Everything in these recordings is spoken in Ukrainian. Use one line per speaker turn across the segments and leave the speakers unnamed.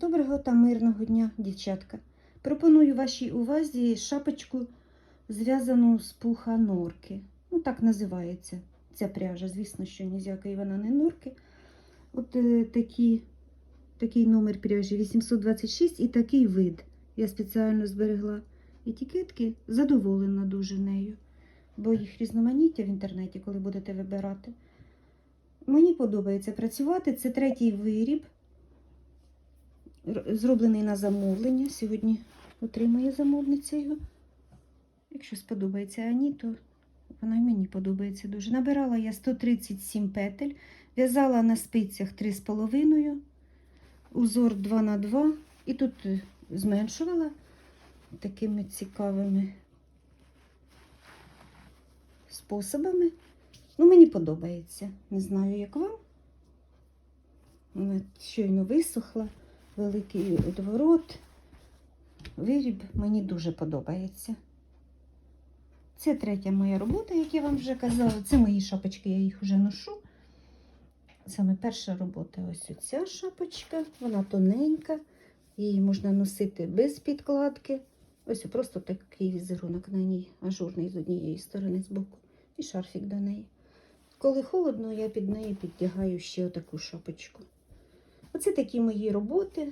Доброго та мирного дня, дівчатка. Пропоную вашій увазі шапочку, зв'язану з пуха норки. Ну, так називається ця пряжа. Звісно, що ніякої вона не норки. От е, такі, такий номер пряжі 826 і такий вид. Я спеціально зберегла етикетки. Задоволена дуже нею, бо їх різноманіття в інтернеті, коли будете вибирати. Мені подобається працювати. Це третій виріб зроблений на замовлення. Сьогодні отримає замовниця його. Якщо сподобається Ані, то вона й мені подобається дуже. Набирала я 137 петель, в'язала на спицях 3,5, узор 2 на 2 і тут е, зменшувала такими цікавими способами. Ну, мені подобається. Не знаю, як вам. Вона щойно висохла великий одворот. Виріб мені дуже подобається. Це третя моя робота, як я вам вже казала. Це мої шапочки, я їх вже ношу. Саме перша робота ось ця шапочка. Вона тоненька, її можна носити без підкладки. Ось просто такий візерунок на ній, ажурний з однієї сторони, з боку, і шарфік до неї. Коли холодно, я під неї підтягаю ще отаку шапочку. Оце такі мої роботи.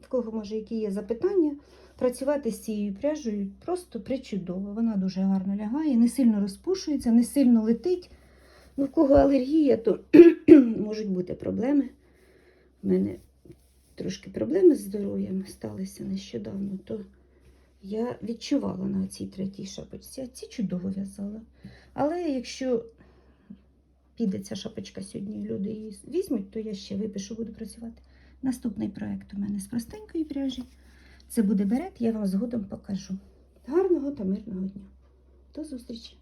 В кого може які є запитання, працювати з цією пряжею просто причудово. Вона дуже гарно лягає, не сильно розпушується, не сильно летить. Ну, в кого алергія, то можуть бути проблеми. У мене трошки проблеми з здоров'ям сталися нещодавно, то я відчувала на цій третій шапочці. А ці чудово в'язала. Але якщо піде ця шапочка сьогодні, люди її візьмуть, то я ще випишу, буду працювати. Наступний проект у мене з простенької пряжі. Це буде берет, я вам згодом покажу. Гарного та мирного дня. До зустрічі!